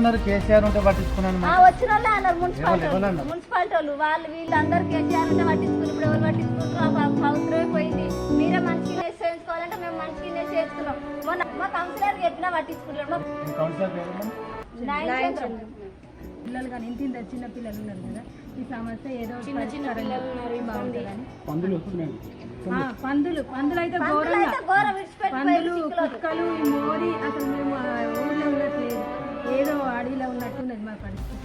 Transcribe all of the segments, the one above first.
అన్నారు కేసీఆర్ ఉంటే పట్టించుకున్నాను ఆ. వచ్చిన వాళ్ళే అన్నారు మున్సిపాలిటీ ఎవరు- వాళ్ళు. మున్సిపాలిటీ వాళ్ళు. వాళ్ళు వీళ్ళందరూ కేసీఆర్ ఉంటే పట్టించుకున్నారు. ఇప్పుడు ఎవరు పట్టించుకుంటారు ఆ ప- పోయింది మీరే మంచిగా చేయించుకోవాలంటే మేము మంచిగా చేయించుకున్నాం మొన్న మా కౌన్సిలర్ చెప్పినా పట్టించుకుంటారు మా మీ కౌన్సిలర్ పేరు ఏమన్నా? నాయన చంద్రం. పిల్లలు కానీ ఇంత ఇంత చిన్న పిల్లలు ఉన్నారు కదా ఈ సమస్య ఏదో చిన్న చిన్న పిల్లలు బాగుంటుందని. పందులు వస్తున్నాయి ఆ, పందులు. పందులు అయితే పందులు ఘోరంగా. అయితే ఘోరం విడిచిపెట్టిపోయారు పందులు. కుక్కలు ఈ మోరి అసలు మేము ఆ ఉన్నట్లేదు ఏదో అడవిలో ఉన్నట్టున్నది మా పరిస్థితి.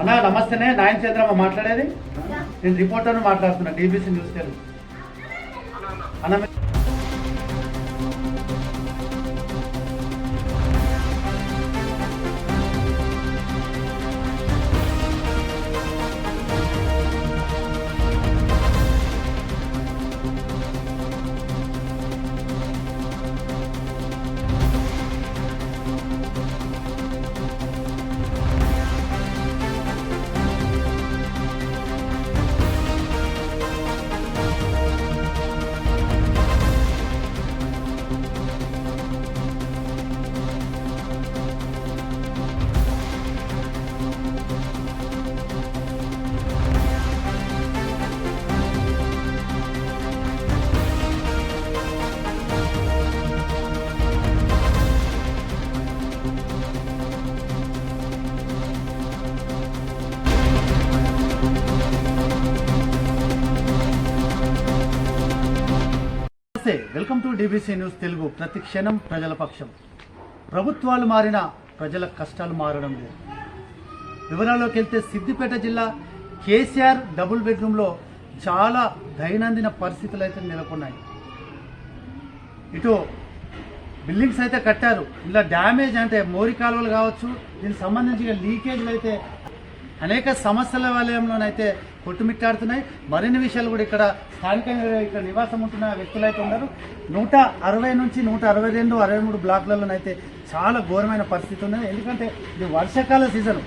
అన్నా నమస్తేనే. నాయన చంద్రమ్మ మాట్లాడేది? నేను రిపోర్టర్ మాట్లాడుతున్నా డీబీసీ న్యూస్ తెలుగు అన్న డిబిసి న్యూస్ తెలుగు. ప్రతి క్షణం ప్రజల పక్షం. ప్రభుత్వాలు మారినా ప్రజల కష్టాలు మారడం లేదు. వివరాల్లోకి వెళ్తే సిద్దిపేట జిల్లా కేసీఆర్ డబుల్ బెడ్రూమ్లో చాలా దైనందిన పరిస్థితులు అయితే నెలకొన్నాయి. ఇటు బిల్డింగ్స్ అయితే కట్టారు. ఇలా డ్యామేజ్ అంటే మోరి కాలువలు కావచ్చు దీనికి సంబంధించిన లీకేజ్లు అయితే అనేక సమస్యల వలయంలోనైతే కొట్టుమిట్టాడుతున్నాయి. మరిన్ని విషయాలు కూడా ఇక్కడ స్థానికంగా ఇక్కడ నివాసం ఉంటున్న వ్యక్తులైతే ఉన్నారు. నూట అరవై నుంచి నూట అరవై రెండు అరవై మూడు బ్లాక్లలోనైతే చాలా ఘోరమైన పరిస్థితి ఉన్నది. ఎందుకంటే ఇది వర్షాకాల సీజన్.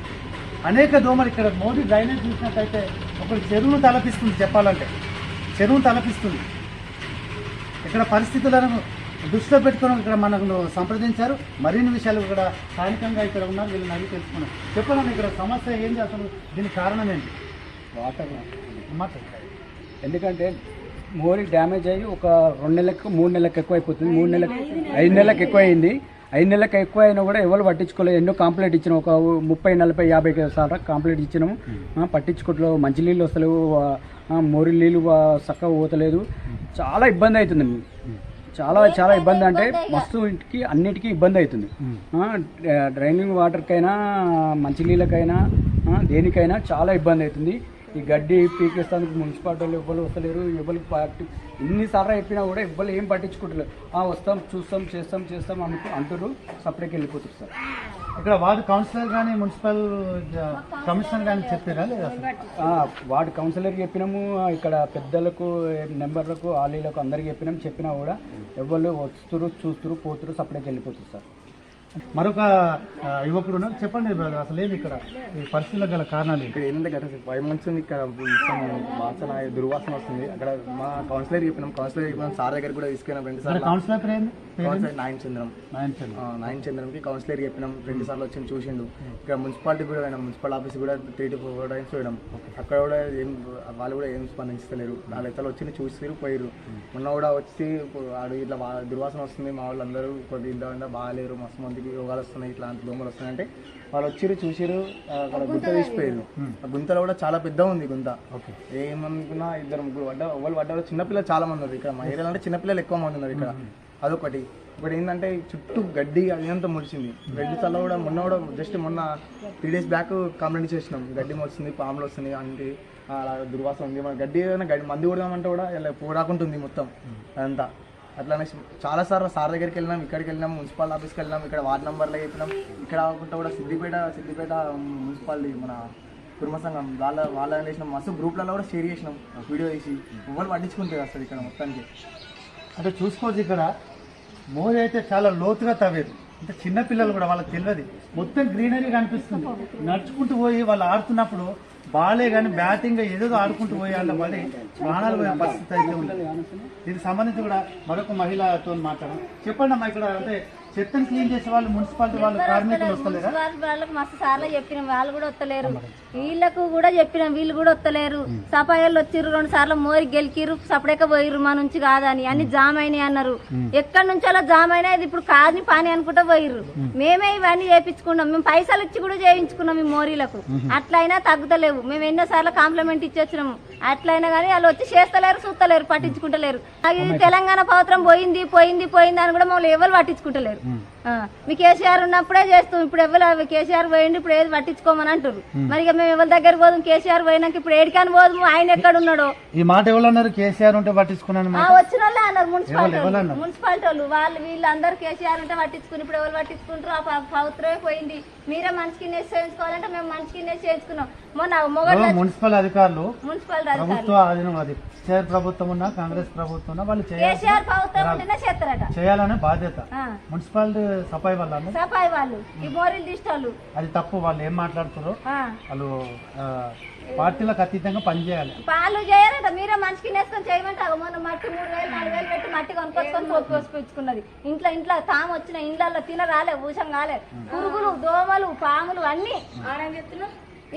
అనేక దోమలు ఇక్కడ మోడీ డ్రైనేజ్ చూసినట్టయితే ఒకటి చెరువును తలపిస్తుంది చెప్పాలంటే. చెరువును తలపిస్తుంది. ఇక్కడ పరిస్థితులను దృష్టిలో పెట్టుకుని ఇక్కడ మనకు సంప్రదించారు. మరిన్ని విషయాలు ఇక్కడ స్థానికంగా ఇక్కడ ఉన్నారు. వీళ్ళని అడిగి తెలుసుకున్నాం. చెప్పాలని ఇక్కడ సమస్య ఏంటి అసలు దీనికి కారణం ఏంటి? వాటర్ ఎందుకంటే మోరీ డ్యామేజ్ అయ్యి ఒక రెండు నెలలకు మూడు నెలలకు ఎక్కువ అయిపోతుంది మూడు నెలలకు ఐదు నెలలకు ఎక్కువ అయింది ఐదు నెలలకు ఎక్కువ అయినా కూడా ఎవరు పట్టించుకోలేదు. ఎన్నో కాంప్లైంట్ ఇచ్చినాం. ఒక ముప్పై నలభై యాభై సార్లు కాంప్లైంట్ ఇచ్చినాము. పట్టించుకోవట్లేదు. మంచి నీళ్ళు వస్తలేవు. మోరీ నీళ్ళు చక్కగా పోతలేదు. చాలా ఇబ్బంది అవుతుంది. చాలా చాలా ఇబ్బంది అంటే మస్తు ఇంటికి అన్నిటికీ ఇబ్బంది అవుతుంది. డ్రైనింగ్ వాటర్కైనా మంచి నీళ్ళకైనా దేనికైనా చాలా ఇబ్బంది అవుతుంది. ఈ గడ్డి పీకేస్తానికి మున్సిపాలిటీ వాళ్ళు ఎవ్వరు వస్తలేరు ఎవరికి పార్టీ ఎన్నిసార్లు చెప్పినా కూడా ఎవ్వరు ఏం పట్టించుకుంటలేరు. వస్తాం చూస్తాం చేస్తాం చేస్తాం అనుకు అంటారు సపరేట్కి వెళ్ళిపోతారు సార్. ఇక్కడ వార్డు కౌన్సిలర్ కానీ మున్సిపల్ కమిషనర్ కానీ చెప్పారా లేదా వార్డు కౌన్సిలర్కి చెప్పినాము ఇక్కడ పెద్దలకు నెంబర్లకు ఆలీలకు అందరికి చెప్పినాం చెప్పినా కూడా ఎవరు వస్తురు చూస్తురు పోతురు సపరేట్కి వెళ్ళిపోతారు సార్. మరొక యువకుడు ఉన్నారు చెప్పండి అసలు ఏంది ఇక్కడ ఈ పరిస్థితులకు గల కారణాలు ఇక్కడ ఏంటంటే గత ఫైవ్ మంత్స్ ఉంది ఇక్కడ వాసన దుర్వాసన వస్తుంది. అక్కడ మా కౌన్సిలర్ చెప్పినాం. కౌన్సిలర్ చెప్పినాం. సార్ దగ్గర కూడా తీసుకెళ్ళినాం రెండు సార్లు. కౌన్సిలర్? కౌన్సిలర్ నాయన చంద్రం నాయన చంద్ర. నాయన చంద్రంకి కౌన్సిలర్ చెప్పినాం. రెండు సార్లు వచ్చి చూసిండు. ఇక్కడ మున్సిపాలిటీ కూడా పోయినాం. మున్సిపల్ ఆఫీస్ కూడా త్రీ టు ఫోర్ టైమ్స్ పోయినాం. అక్కడ కూడా ఏం వాళ్ళు కూడా ఏం స్పందించలేరు. వాళ్ళ ఇతరులు వచ్చి చూసిరు పోయిరు. మొన్న కూడా వచ్చి ఆడు ఇట్లా దుర్వాసన వస్తుంది. మా వాళ్ళందరూ కొద్ది ఇంత బాగాలేరు మస్తు మందికి రోగాలు వస్తున్నాయి ఇట్లాంటి దోమలు వస్తున్నాయి. అంటే వాళ్ళు వచ్చిరు చూసిరు అక్కడ గుంత తీసిపోయారు ఆ గుంతలో కూడా చాలా పెద్ద ఉంది గుంత. ఓకే. ఏమనుకున్నా ఇద్దరు ముగ్గురు పడ్డ వాళ్ళు పడ్డారు చిన్నపిల్లలు చాలా మంది ఉన్నారు ఇక్కడ. మా ఏరియాలో అంటే చిన్నపిల్లలు ఎక్కువ మంది ఉన్నారు ఇక్కడ. అదొకటి. ఒకటి ఏంటంటే చుట్టూ గడ్డి అదంతా ముడిచింది గడ్డి చల్ల కూడా మొన్న కూడా జస్ట్ మొన్న త్రీ డేస్ బ్యాక్ కంప్లైంట్ చేసినాం. గడ్డి మొలుస్తుంది పాములు వస్తుంది అంటే అలా దుర్వాసన ఉంది. మన గడ్డి ఏదైనా గడ్డి మందు కొడదామంటే కూడా ఇలా పోరాకుంటుంది మొత్తం అదంతా. అట్లానే చాలా సార్లు సార్ దగ్గరికి వెళ్ళినాం ఇక్కడికి వెళ్ళినాం మున్సిపల్ ఆఫీస్కి వెళ్ళినాం ఇక్కడ వార్డ్ నెంబర్లో చెప్పినాం. ఇక్కడ కాకుండా కూడా సిద్దిపేట సిద్దిపేట మున్సిపాలిటీ మన కుటుంబ సంఘం వాళ్ళ వాళ్ళ చేసిన. మస్తు గ్రూప్లలో కూడా షేర్ చేసినాం వీడియో చేసి ఎవరు పట్టించుకుంటారు అసలు ఇక్కడ మొత్తానికి. అంటే చూసుకోవచ్చు ఇక్కడ మోరి అయితే చాలా లోతుగా తవ్వేది అంటే చిన్న పిల్లలు కూడా వాళ్ళకి తెలియదు. మొత్తం గ్రీనరీ కనిపిస్తుంది. నడుచుకుంటూ పోయి వాళ్ళు ఆడుతున్నప్పుడు బాలే కానీ బ్యాటింగ్ ఏదో ఆడుకుంటూ పోయి వాళ్ళ పడి ప్రాణాలు పోయే పరిస్థితి అయితే ఉంది. దీనికి సంబంధించి కూడా మరొక మహిళతో మాట్లాడడం చెప్పండి అమ్మా ఇక్కడ అంటే చెత్తను క్లీన్ చేసే వాళ్ళు మున్సిపాలిటీ వాళ్ళు కార్మికులు వస్తలేరా. వాళ్ళకి మస్తు సార్లు చెప్పినాం వాళ్ళు కూడా వస్తలేరు. వీళ్ళకు కూడా చెప్పినాం వీళ్ళు కూడా వస్తలేరు. సఫాయిలు వచ్చిర్రు రెండు సార్లు మోరి గెలికిరు సపడేక పోయిర్రు మా నుంచి కాదని అన్ని జామ్ అయినాయి అన్నారు. ఎక్కడి నుంచి అలా జామ్ అయినా ఇది ఇప్పుడు కాదని పని అనుకుంటా పోయిర్రు. మేమే ఇవన్నీ చేయించుకున్నాం మేము పైసలు ఇచ్చి కూడా చేయించుకున్నాం ఈ మోరీలకు. అట్లయినా తగ్గుతలేవు. మేము ఎన్నోసార్లు కాంప్లిమెంట్ ఇచ్చి వచ్చినాము అట్లయినా కానీ వాళ్ళు వచ్చి చేస్తలేరు చూస్తలేరు పట్టించుకుంటలేరు. తెలంగాణ పవిత్రం పోయింది పోయింది పోయింది అని కూడా మమ్మల్ని ఎవరు పట్టించుకుంటలేరు. మీ కేసీఆర్ ఉన్నప్పుడే చేస్తాం. ఇప్పుడు ఎవరు కేసీఆర్ పోయింది ఇప్పుడు ఏది పట్టించుకోమని అంటారు మరి ఇక మేము ఎవరి దగ్గర పోదాం? కేసీఆర్ పోయినాక ఇప్పుడు ఏడికాని పోదాము? ఆయన ఎక్కడ ఉన్నాడో? ఈ మాట ఎవరు కేసీఆర్ ఉంటే పట్టించుకున్నాను వచ్చిన వాళ్ళే అన్నారు మున్సిపాలిటీ? మున్సిపాలిటీ వాళ్ళు. వాళ్ళు వీళ్ళందరూ కేసీఆర్ ఉంటే పట్టించుకుని ఇప్పుడు ఎవరు పట్టించుకుంటారు ఆ పవిత్రమే పోయింది. మీరే మనిషికి నెస్ చేయించుకోవాలంటే మేము మనిషికి నెస్ చేయించుకున్నాం. మొన్న మున్సిపల్ అధికారులు అధికారులు. ప్రభుత్వ ఆధీనం అది కేసీఆర్ ప్రభుత్వం ఉన్నా కాంగ్రెస్ ప్రభుత్వం ఉన్నా వాళ్ళు కేసీఆర్ చేస్తారట. చేయాలనే బాధ్యత. ఆ. మున్సిపాలిటీ సఫాయి వల్ల సఫాయి వాళ్ళు. ఈ మోరీలు తీసుకోళ్ళు అది తప్పు. వాళ్ళు ఏం మాట్లాడుతారో ఆ. వాళ్ళు పార్టీలకు అతీతంగా పనిచేయాలి. పాలు చేయరట మీరే మనిషికి నేసుకొని చేయమంటే మొన్న మట్టి మూడు వేలు నాలుగు వేలు పెట్టి మట్టి కొనుక్కొచ్చుకొని పోసుకొచ్చుకున్నది ఇంట్లో ఇంట్లో తాము వచ్చిన ఇండ్లలో తిన రాలే ఊసం కాలే. పురుగులు దోమలు పాములు అన్ని.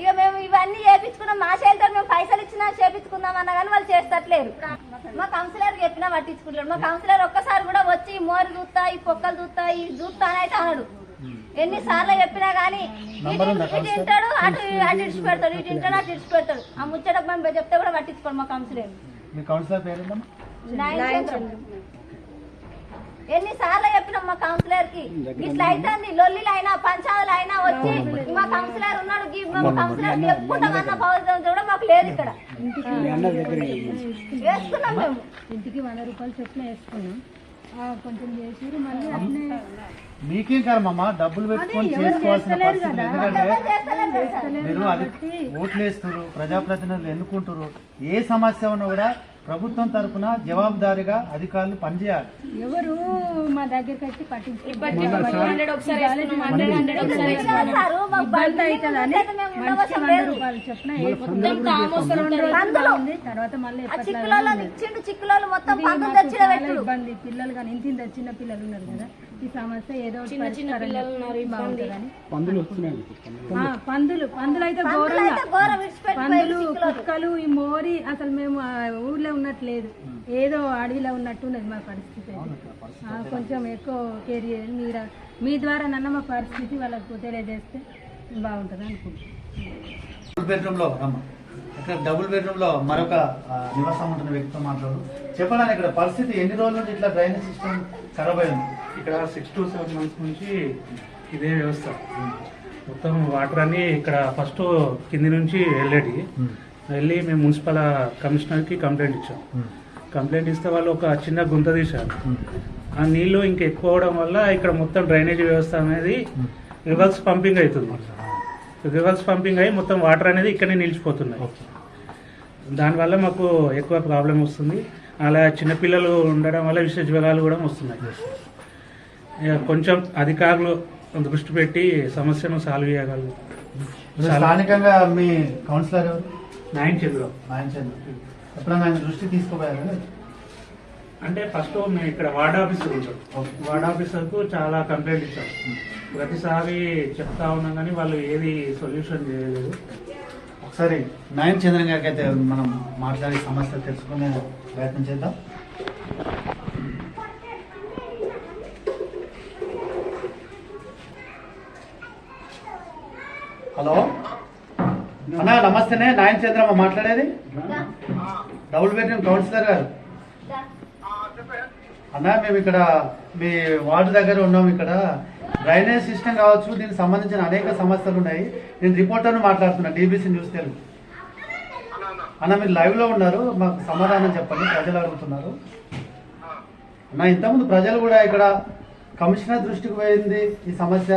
ఇక మేము ఇవన్నీ చేపించుకున్నాం. మా చేతితో మేము పైసలు ఇచ్చినా చేపించుకుందాం అన్నా కానీ వాళ్ళు చేస్తట్లేరు. మా కౌన్సిలర్ చెప్పినా పట్టించుకుంటారు మా కౌన్సిలర్ ఒక్కసారి కూడా వచ్చి ఈ మోరి చూస్తా ఈ పొక్కలు చూస్తా ఈ చూస్తా అని అయితే అన్నాడు ఎన్నిసార్లు చెప్పినా కానీ ఇటు తింటాడు అటు అటు ఇడిచి పెడతాడు ఇటు తింటాడు అటు ఇడిచి పెడతాడు. ఆ ముచ్చట మేము చెప్తే కూడా పట్టించుకోడు మా కౌన్సిలర్ మీ కౌన్సిలర్ పేరేంటమ్మా ఎన్నిసార్లు చెప్పినాం మా కౌన్సిలర్కి? ఇట్లా అవుతుంది లొల్లిలు అయినా పంచాయతీలు అయినా వచ్చి మా కౌన్సిలర్ ఉన్నాడు గీ- మా కౌన్సిలర్ చెప్పుకుంటామన్న కూడా మాకు లేదు ఇక్కడ. మీ అన్న దగ్గర వేసుకున్నాం మేము. ఇంటికి వంద రూపాయలు చొప్పున వేసుకున్నాం. ఆ, కొంచెం చేసిరు మళ్ళీ మీకేం కర్మమ్మా డబ్బులు పెట్టుకొని చేసుకోవాల్సిన పరిస్థితి ఎందుకంటే మీరు అది ఓట్లు వేస్తున్నారు ప్రజాప్రతినిధులు ఎన్నుకుంటారు ఏ సమస్య ఉన్నా కూడా ప్రభుత్వం తరపున జవాబుదారీగా అధికారులు పనిచేయాలి. ఎవరు మా దగ్గరికి వచ్చి తర్వాత మళ్ళీ ఇబ్బంది. పిల్లలు కానీ ఇంత ఇంత చిన్న పిల్లలు ఉన్నారు కదా. ఈ సమస్య ఏదో ఒకటి పరిష్కారం బాగుంటుందని. పందులు వస్తున్నాయి ఆ, పందులు పందులు అయితే పందులు ఘోరంగా పందులు. కుక్కలు ఈ మోరి అసలు మేము ఊర్లో ఉన్నట్లేదు. ఏదో అడవిలో ఉన్నట్టు ఉన్నది మా పరిస్థితి. కొంచెం ఎక్కువ కేర్ చేయాలి. మీరు మీ ద్వారా నన్న మా పరిస్థితి వాళ్ళకు తెలియజేస్తే బాగుంటుంది అనుకుంటున్నాను. డబుల్ బెడ్రూమ్లో అమ్మ ఇక్కడ డబుల్ బెడ్రూమ్లో మరొక నివాసం ఉంటున్న వ్యక్తితో మాట్లాడు. చెప్పడానికి ఇక్కడ పరిస్థితి? ఎన్ని రోజుల నుంచి ఇట్లా డ్రైనేజ్ సిస్టమ్ ఖరాబ్ అయింది? ఇక్కడ సిక్స్ టు సెవెన్ మంత్స్ నుంచి ఇదే వ్యవస్థ. మొత్తం వాటర్ అన్ని ఇక్కడ ఫస్ట్ కింది నుంచి వెళ్ళేది వెళ్ళి మేము మున్సిపల్ కమిషనర్కి కంప్లైంట్ ఇచ్చాం. కంప్లైంట్ ఇస్తే వాళ్ళు ఒక చిన్న గుంత తీశారు. ఆ నీళ్ళు ఇంకా ఎక్కువ అవడం వల్ల ఇక్కడ మొత్తం డ్రైనేజ్ వ్యవస్థ అనేది రివర్స్ పంపింగ్ అవుతుంది. రివర్స్ పంపింగ్ అయ్యి మొత్తం వాటర్ అనేది ఇక్కడనే నిలిచిపోతున్నాయి. దానివల్ల మాకు ఎక్కువ ప్రాబ్లం వస్తుంది. అలా చిన్నపిల్లలు ఉండడం వల్ల విష జ్వరాలు కూడా వస్తున్నాయి. కొంచెం అధికారులు దృష్టి పెట్టి సమస్యను సాల్వ్ చేయగలరు. స్థానికంగా మీ కౌన్సిలర్ ఎవరు? న్యాయం చంద్రం ఆయన చంద్ర ఎప్పుడైనా ఆయన దృష్టి తీసుకుపోయారు? అంటే ఫస్ట్ మేము ఇక్కడ వార్డ్ ఆఫీసర్ ఉంటాం. వార్డ్ ఆఫీసర్కు చాలా కంప్లైంట్ ఇచ్చాం. ప్రతిసారి చెప్తా ఉన్నాం కానీ వాళ్ళు ఏది సొల్యూషన్ చేయలేదు. ఒకసారి నాయన్ చంద్రన్ గారికి అయితే మనం మాట్లాడి సమస్యలు తెలుసుకునే ప్రయత్నం చేద్దాం. హలో? అన్నా నమస్తేనే. నాయన చంద్రమ్మ మాట్లాడేది? డబుల్ బెడ్రూమ్ కౌన్సిలర్ గారు. అన్నా మేము ఇక్కడ మీ వార్డు దగ్గర ఉన్నాం ఇక్కడ. డ్రైనేజ్ సిస్టమ్ కావచ్చు దీనికి సంబంధించిన అనేక సమస్యలు ఉన్నాయి. నేను రిపోర్టర్ను మాట్లాడుతున్నా డీబీసీ న్యూస్ తెలుగు. అన్న మీరు లైవ్లో ఉన్నారు. మాకు సమాధానం చెప్పండి. ప్రజలు అడుగుతున్నారు. అన్న ఇంతకుముందు ప్రజలు కూడా ఇక్కడ కమిషనర్ దృష్టికి పోయింది ఈ సమస్య.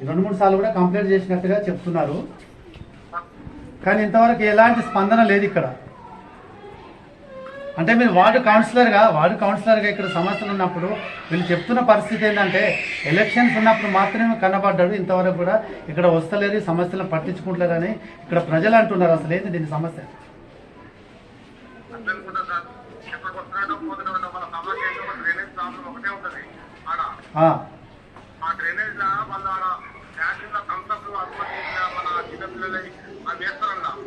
రెండు మూడు సార్లు కూడా కంప్లైంట్ చేసినట్టుగా చెప్తున్నారు. కానీ ఇంతవరకు ఎలాంటి స్పందన లేదు ఇక్కడ. అంటే మీరు వార్డు కౌన్సిలర్గా వార్డు కౌన్సిలర్గా ఇక్కడ సమస్యలు ఉన్నప్పుడు వీళ్ళు చెప్తున్న పరిస్థితి ఏంటంటే ఎలక్షన్స్ ఉన్నప్పుడు మాత్రమే కనబడ్డాడు ఇంతవరకు కూడా ఇక్కడ వస్తలేదు సమస్యలను పట్టించుకుంటలేరని ఇక్కడ ప్రజలు అంటున్నారు. అసలు ఏంటి దీని సమస్య? ఆ, ఆ, ఆ.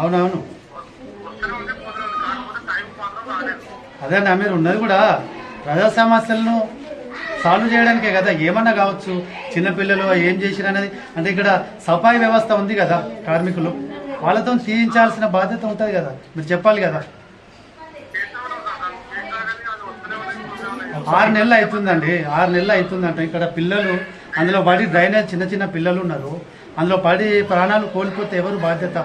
అవునవును. అదే మీరు ఉన్నది కూడా ప్రజా సమస్యలను సాల్వ్ చేయడానికే కదా ఏమన్నా కావచ్చు? చిన్నపిల్లలు ఏం చేసిరు అనేది అంటే ఇక్కడ సఫాయి వ్యవస్థ ఉంది కదా కార్మికులు. వాళ్ళతో తీయించాల్సిన బాధ్యత ఉంటుంది కదా మీరు చెప్పాలి కదా. ఆరు నెలలు అవుతుందండి. ఆరు నెలలు అవుతుందంట. ఇక్కడ పిల్లలు అందులో పడి డ్రైనేజ్ చిన్న చిన్న పిల్లలు ఉన్నారు. అందులో పడి ప్రాణాలు కోల్పోతే ఎవరు బాధ్యత?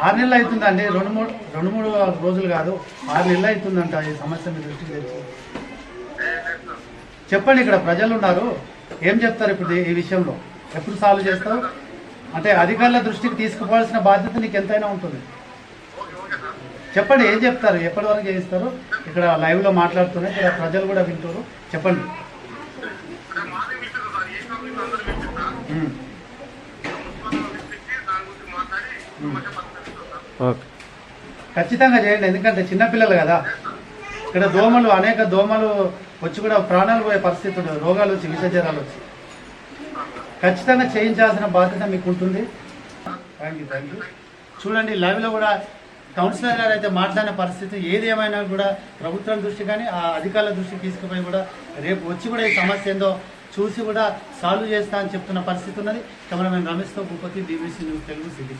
ఆరు నెలలు అవుతుందండి. రెండు మూడు రెండు మూడు రోజులు కాదు. ఆరు నెలలు అవుతుందంట ఈ సమస్య మీ దృష్టికి తెచ్చి. చెప్పండి ఇక్కడ ప్రజలు ఉన్నారు. ఏం చెప్తారు ఇప్పుడు ఈ- ఈ విషయంలో? ఎప్పుడు సాల్వ్ చేస్తావు అంటే అధికారుల దృష్టికి తీసుకుపోవాల్సిన బాధ్యత నీకు ఎంతైనా ఉంటుంది. చెప్పండి ఏం చెప్తారు? ఎప్పటి వరకు చేయిస్తారు? ఇక్కడ లైవ్లో మాట్లాడుతున్నారు ఇక్కడ ప్రజలు కూడా వింటారు చెప్పండి. ఓకే. ఖచ్చితంగా చేయండి ఎందుకంటే చిన్నపిల్లలు కదా. ఇక్కడ దోమలు అనేక దోమలు వచ్చి కూడా ప్రాణాలు పోయే పరిస్థితి ఉండదు. రోగాలు వచ్చి విష జ్వరాలు వచ్చి. ఖచ్చితంగా చేయించాల్సిన బాధ్యత మీకు ఉంటుంది థ్యాంక్ యూ థ్యాంక్ యూ చూడండి లైవ్లో కూడా కౌన్సిలర్ గారు అయితే మాట్లాడిన పరిస్థితి ఏది ఏమైనా కూడా ప్రభుత్వం దృష్టి కానీ ఆ అధికారుల దృష్టికి తీసుకుపోయి కూడా రేపు వచ్చి కూడా ఈ సమస్య ఏందో చూసి కూడా సాల్వ్ చేస్తా అని చెప్తున్న పరిస్థితి ఉన్నది. Cameraman రమేష్తో Bhupathi BBC news Telugu city